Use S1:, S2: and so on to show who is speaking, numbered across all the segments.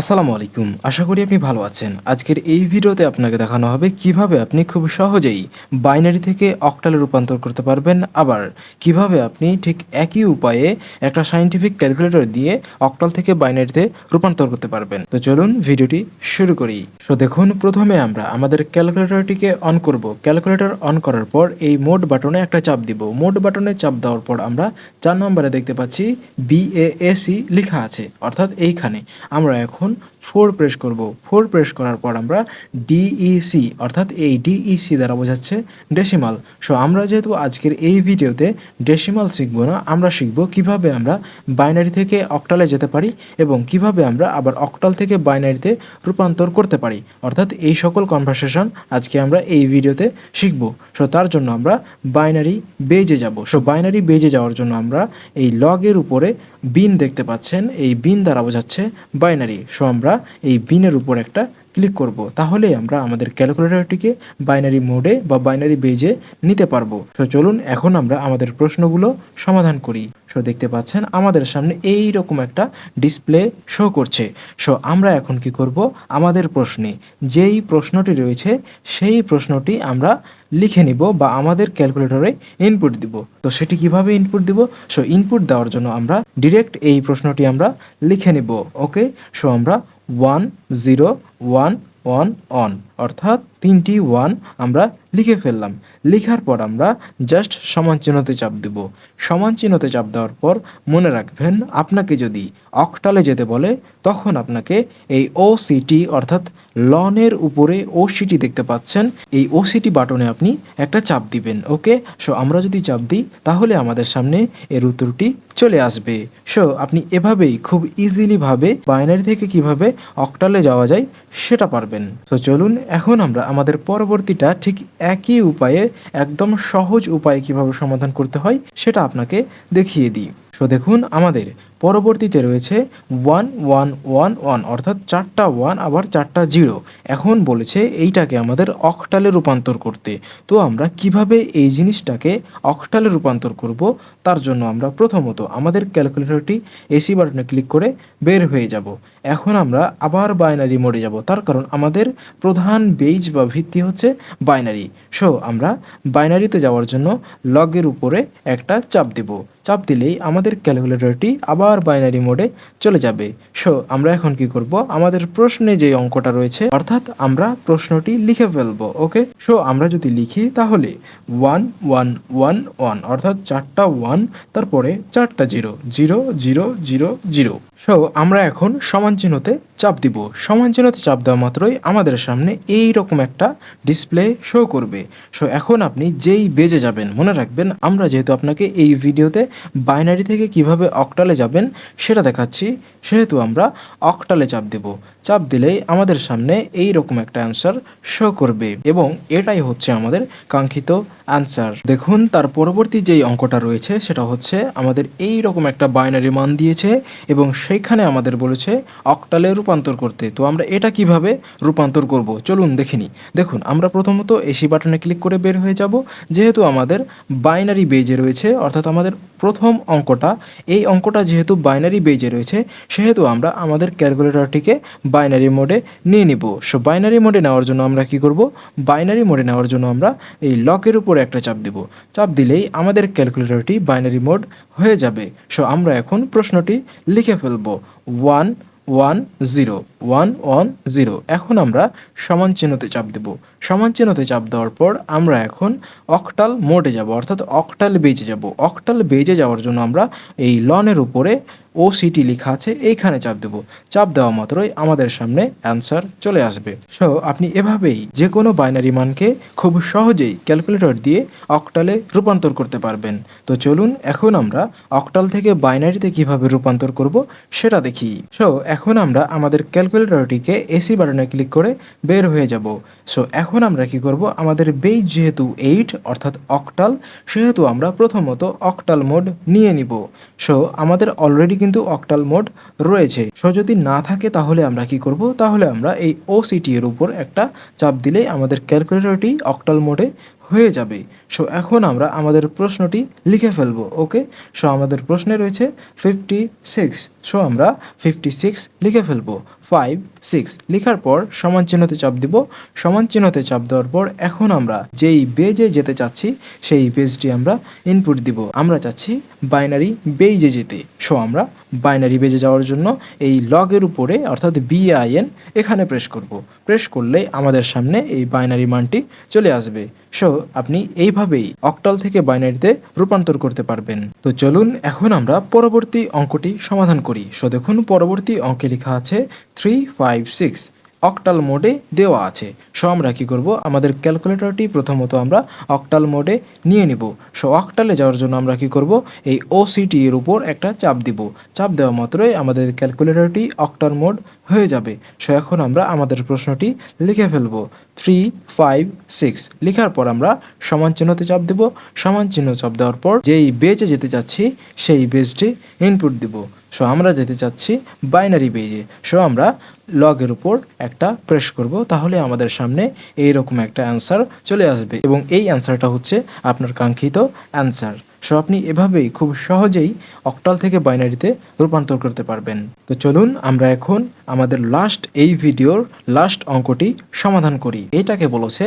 S1: আসসালামু আলাইকুম। আশা করি আপনি ভালো আছেন। আজকের এই ভিডিওতে আপনাকে দেখানো হবে কীভাবে আপনি খুব সহজেই বাইনারি থেকে অক্টালে রূপান্তর করতে পারবেন। আবার কীভাবে আপনি ঠিক একই উপায়ে একটা সাইন্টিফিক ক্যালকুলেটর দিয়ে অক্টাল থেকে বাইনারিতে রূপান্তর করতে পারবেন। তো চলুন ভিডিওটি শুরু করি। সো দেখুন, প্রথমে আমরা আমাদের ক্যালকুলেটরটিকে অন করব। ক্যালকুলেটর অন করার পর এই মোড বাটনে একটা চাপ দিব। মোড বাটনে চাপ দেওয়ার পর আমরা চার নম্বরে দেখতে পাচ্ছি বিএএসি লেখা আছে। অর্থাৎ এইখানে। আমরা এখন এখন ফোর প্রেস করব। ফোর প্রেস করার পর আমরা ডিইসি অর্থাৎ এই ডিইসি দ্বারা বোঝাচ্ছে ডেসিমাল সো আমরা যেহেতু আজকের এই ভিডিওতে ডেসিমাল শিখব না, আমরা শিখব কীভাবে আমরা বাইনারি থেকে অক্টালে যেতে পারি এবং কীভাবে আমরা আবার অক্টাল থেকে বাইনারিতে রূপান্তর করতে পারি। অর্থাৎ এই সকল কনভারসেশন আজকে আমরা এই ভিডিওতে শিখব। সো তার জন্য আমরা বাইনারি বেজে যাব। সো বাইনারি বেজে যাওয়ার জন্য আমরা এই লগের উপরে বিন দেখতে পাচ্ছেন। এই বিন দ্বারা বোঝাচ্ছে বাইনারি সো আমরা এই বিনের উপর একটা ক্লিক করব। তাহলে আমরা আমাদের ক্যালকুলেটরটিকে বাইনারি মোডে বা বাইনারি বেজে নিতে পারব। সো চলুন এখন আমরা আমাদের প্রশ্নগুলো সমাধান করি। সো দেখতে পাচ্ছেন আমাদের সামনে এই রকম একটা ডিসপ্লে শো করছে। সো আমরা এখন কি করব? আমাদের প্রশ্নে যেই প্রশ্নটি রয়েছে, সেই প্রশ্নটি আমরা লিখে নিব বা আমাদের ক্যালকুলেটরে ইনপুট দিব। তো, সেটি কীভাবে ইনপুট দিব? সো ইনপুট দেওয়ার জন্য আমরা ডিরেক্ট এই প্রশ্নটি আমরা লিখে নিব। ওকে সো আমরা one zero one one on অর্থাৎ তিনটি ওয়ান আমরা লিখে ফেললাম। লেখার পর আমরা জাস্ট সমান চিহ্নতে চাপ দেব। সমান চিহ্নতে চাপ দেওয়ার পর মনে রাখবেন, আপনাকে যদি অকটালে যেতে বলে, তখন আপনাকে এই ও সিটি অর্থাৎ লনের উপরে ও সিটি দেখতে পাচ্ছেন। এই ও সিটি বাটনে আপনি একটা চাপ দিবেন ওকে সো আমরা যদি চাপ দিই, তাহলে আমাদের সামনে এর উত্তরটি চলে আসবে। সো, আপনি এভাবেই খুব ইজিলিভাবে বাইনারি থেকে কীভাবে অক্টালে যাওয়া যায় সেটা পারবেন। তো চলুন এখন আমরা আমাদের পরবর্তীটা ঠিক একই উপায়ে, একদম সহজ উপায়ে কীভাবে সমাধান করতে হয় সেটা আপনাকে দেখিয়ে দিই। সো, দেখুন আমাদের পরবর্তীতে রয়েছে ওয়ান ওয়ান ওয়ান ওয়ান অর্থাৎ চারটা ওয়ান আবার চারটা জিরো এখন বলেছে এইটাকে আমাদের অকটালে রূপান্তর করতে। তো আমরা কীভাবে এই জিনিসটাকে অকটালে রূপান্তর করব? তার জন্য আমরা প্রথমত আমাদের ক্যালকুলেটরটি এসি বাটনে ক্লিক করে বের হয়ে যাব। এখন আমরা আবার বাইনারি মোডে যাব। তার কারণ আমাদের প্রধান বেজ বা ভিত্তি হচ্ছে বাইনারি সো আমরা বাইনারিতে যাওয়ার জন্য লগের উপরে একটা চাপ দেব। চাপ দিলেই আমাদের ক্যালকুলেটরটি আবার বাইনারি মোডে চলে যাবে। সো, আমরা এখন কি করব? আমাদের প্রশ্নে যে অঙ্কটা রয়েছে, অর্থাৎ আমরা প্রশ্নটি লিখে ফেলব, ওকে? সো, আমরা যদি লিখি তাহলে ওয়ান ওয়ান ওয়ান ওয়ান, অর্থাৎ চারটা ওয়ান, তারপরে চারটা zero zero zero zero zero. So আমরা এখন সমান চিহ্নতে চাপ দিব। সমান চিহ্নতে চাপ দেওয়া মাত্রই আমাদের সামনে এই রকম একটা ডিসপ্লে শো করবে। সো এখন আপনি যেই বেজে যাবেন, মনে রাখবেন, আমরা যেহেতু আপনাকে এই ভিডিওতে বাইনারি থেকে কীভাবে অকটালে যাবেন সেটা দেখাচ্ছি, সেহেতু আমরা অকটালে চাপ দেব। চাপ দিলেই আমাদের সামনে এই রকম একটা অ্যান্সার শো করবে। এবং এটাই হচ্ছে আমাদের কাঙ্ক্ষিত অ্যান্সার দেখুন, তার পরবর্তী যেই অঙ্কটা রয়েছে, সেটা হচ্ছে আমাদের এই রকম একটা বাইনারি মান দিয়েছে এবং সেইখানে আমাদের বলেছে অক্টালে রূপান্তর করতে। তো আমরা এটা কীভাবে রূপান্তর করব? চলুন দেখিনি দেখুন, আমরা প্রথমত এসি বাটনে ক্লিক করে বের হয়ে যাব। যেহেতু আমাদের বাইনারি বেজে রয়েছে, অর্থাৎ আমাদের প্রথম অঙ্কটা, এই অঙ্কটা যেহেতু বাইনারি বেজে রয়েছে, সেহেতু আমরা আমাদের ক্যালকুলেটরটিকে বাইনারি মোডে নিয়ে নিব। সো বাইনারি মোডে নেওয়ার জন্য আমরা কি করব? বাইনারি মোডে নেওয়ার জন্য আমরা এই লকের উপরে একটা চাপ দিব। চাপ দিলেই আমাদের ক্যালকুলেটরটি বাইনারি মোড হয়ে যাবে। সো আমরা এখন প্রশ্নটি লিখে ফেলব। One one zero one one zero এখন আমরা সমান চিহ্নতে চাপ দেব। সমান চিহ্নতে চাপ দেওয়ার পর আমরা এখন অকটাল মোডে যাব। অর্থাৎ অকটাল বেজে যাব। অকটাল বেজে যাওয়ার জন্য আমরা এই লনের উপরে ও সিটি লেখা আছে, এইখানে চাপ দেব। চাপ দেওয়া মাত্রই আমাদের সামনে অ্যান্সার চলে আসবে। সো আপনি এভাবেই যে কোনো বাইনারি মানকে খুব সহজেই ক্যালকুলেটর দিয়ে অকটালে রূপান্তর করতে পারবেন। তো চলুন এখন আমরা অকটাল থেকে বাইনারিতে কীভাবে রূপান্তর করব সেটা দেখি। সো এখন আমরা আমাদের ক্যালকুলেটরটিকে এসি বাটনে ক্লিক করে বের হয়ে যাব। সো এখন আমরা কি করব? আমাদের বেজ যেহেতু এইট অর্থাৎ অকটাল সেহেতু আমরা প্রথমত অকটাল মোড নিয়ে নিব। সো আমাদের অলরেডি কিন্তু অকটাল মোড রয়েছে। সো যদি না থাকে তাহলে আমরা কি করব? তাহলে আমরা এই ওসিটি এর উপর একটা চাপ দিলেই আমাদের ক্যালকুলেটরটি অকটাল মোডে হয়ে যাবে। সো এখন আমরা আমাদের প্রশ্নটি লিখে ফেলব ওকে সো আমাদের প্রশ্নে রয়েছে ফিফটি সিক্স সো আমরা ফিফটি সিক্স লিখে ফেলব। ফাইভ সিক্স লেখার পর সমান চিহ্নতে চাপ দিব। সমান চিহ্নতে চাপ দেওয়ার পর এখন আমরা যেই বেজে যেতে চাচ্ছি, সেই পেজটি আমরা ইনপুট দিব। আমরা চাচ্ছি বাইনারি বেজে যেতে। সো আমরা বাইনারি বেজে যাওয়ার জন্য এই লগের উপরে, অর্থাৎ বিআইএন এখানে প্রেস করব। প্রেস করলে আমাদের সামনে এই বাইনারি মানটি চলে আসবে। সো আপনি এইভাবেই অকটাল থেকে বাইনারিতে রূপান্তর করতে পারবেন। তো চলুন এখন আমরা পরবর্তী অঙ্কটি সমাধান করি। সো দেখুন, পরবর্তী অঙ্কে লেখা আছে থ্রি ফাইভ সিক্স অক্টাল মোডে দেওয়া আছে। সো আমরা কি করব? আমাদের ক্যালকুলেটরটি প্রথমত আমরা অক্টাল মোডে নিয়ে নিব। সো অক্টালে যাওয়ার জন্য আমরা কি করব? এই ওসিটি এর উপর একটা চাপ দিব। চাপ দেওয়া মাত্রই আমাদের ক্যালকুলেটরটি অক্টাল মোড হয়ে যাবে। সো এখন আমরা আমাদের প্রশ্নটি লিখে ফেলব। থ্রি ফাইভ সিক্স লেখার পর আমরা সমান চিহ্নতে চাপ দেব। সমান চিহ্ন চাপ দেওয়ার পর যেই বেজে যেতে চাচ্ছি, সেই বেজটি ইনপুট দিব। সো আমরা যেতে চাচ্ছি বাইনারি পেজে সো আমরা লগের উপর একটা প্রেস করব, তাহলে আমাদের সামনে এই রকম একটা অ্যান্সার চলে আসবে। এবং এই অ্যান্সারটা হচ্ছে আপনার কাঙ্ক্ষিত অ্যান্সার সো আপনি এভাবেই খুব সহজেই অক্টাল থেকে বাইনারিতে রূপান্তর করতে পারবেন। তো চলুন আমরা এখন আমাদের লাস্ট এই ভিডিওর লাস্ট অঙ্কটি সমাধান করি। এটাকে বলেছে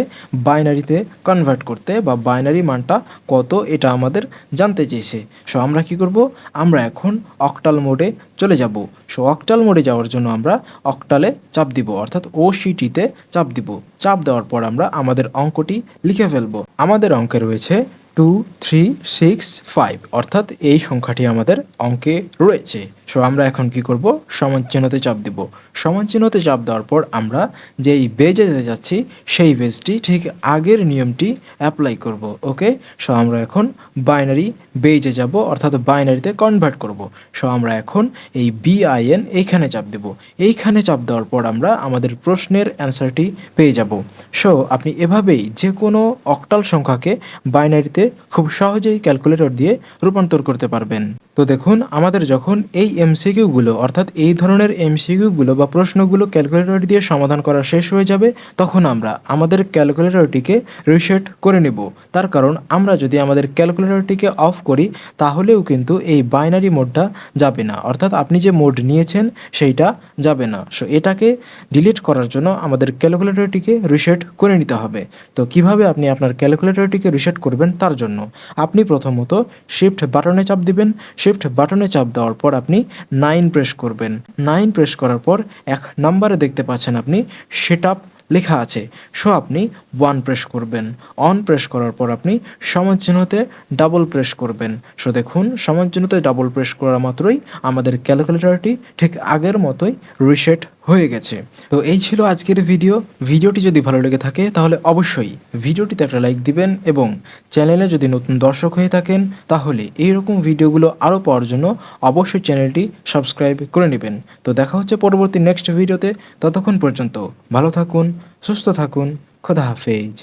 S1: বাইনারিতে কনভার্ট করতে বা বাইনারি মানটা কত এটা আমাদের জানতে চেয়েছে। সো আমরা কি করব? আমরা এখন অক্টাল মোডে চলে যাব। সো অক্টাল মোডে যাওয়ার জন্য আমরা অক্টালে চাপ দিব, অর্থাৎ ও সিটিতে চাপ দিব। চাপ দেওয়ার পর আমরা আমাদের অঙ্কটি লিখে ফেলব। আমাদের অঙ্কে রয়েছে টু থ্রি সিক্স ফাইভ অর্থাৎ এই সংখ্যাটি আমাদের অঙ্কে রয়েছে। সো আমরা এখন কি করব? সমান চিহ্নতে চাপ দিব। সমান চিহ্নতে চাপ দেওয়ার পর আমরা যেই বেজে যেতে যাচ্ছি, সেই বেজটি ঠিক আগের নিয়মটি অ্যাপ্লাই করব ওকে সো আমরা এখন বাইনারি বেজে যাব, অর্থাৎ বাইনারিতে কনভার্ট করব। সো আমরা এখন এই বিআইএন এইখানে চাপ দেব। এইখানে চাপ দেওয়ার পর আমরা আমাদের প্রশ্নের অ্যান্সারটি পেয়ে যাব। সো আপনি এভাবেই যে কোনো অক্টাল সংখ্যাকে বাইনারিতে খুব সহজেই ক্যালকুলেটর দিয়ে রূপান্তর করতে পারবেন। তো দেখুন, আমাদের যখন এই এমসিকিউগুলো, অর্থাৎ এই ধরনের এমসিকিউগুলো বা প্রশ্নগুলো ক্যালকুলেটর দিয়ে সমাধান করা শেষ হয়ে যাবে, তখন আমরা আমাদের ক্যালকুলেটরটিকে রিসেট করে নেব। তার কারণ, আমরা যদি আমাদের ক্যালকুলেটরটিকে অফ করি, তাহলেও কিন্তু এই বাইনারি মোডটা যাবে না। অর্থাৎ আপনি যে মোড নিয়েছেন, সেইটা যাবে না। সো এটাকে ডিলিট করার জন্য আমাদের ক্যালকুলেটরটিকে রিসেট করে নিতে হবে। তো কীভাবে আপনি আপনার ক্যালকুলেটরটিকে রিসেট করবেন, তার জন্য। আপনি প্রথমত শিফট বাটনে চাপ দিবেন। শিফট বাটনে চাপ দেওয়ার পর আপনি নাইন প্রেস করবেন। নাইন প্রেস করার পর এক নাম্বারে দেখতে পাচ্ছেন আপনি সেট আপ লেখা আছে। সো আপনি ওয়ান প্রেস করবেন। অন প্রেস করার পর আপনি সমান চিহ্নতে ডাবল প্রেস করবেন। সো দেখুন, সমান চিহ্নতে ডাবল প্রেস করা মাত্রই আমাদের ক্যালকুলেটরটি ঠিক আগের মতোই রিসেট হয়ে গেছে। তো এই ছিল আজকের ভিডিও। ভিডিওটি যদি ভালো লেগে থাকে, তাহলে অবশ্যই ভিডিওটিতে একটা লাইক দিবেন এবং চ্যানেলে যদি নতুন দর্শক হয়ে থাকেন, তাহলে এইরকম ভিডিওগুলো আরও পাওয়ার জন্য অবশ্যই চ্যানেলটি সাবস্ক্রাইব করে নেবেন। তো দেখা হচ্ছে পরবর্তী নেক্সট ভিডিওতে। ততক্ষণ পর্যন্ত ভালো থাকুন, সুস্থ থাকুন, খোদা হাফেজ।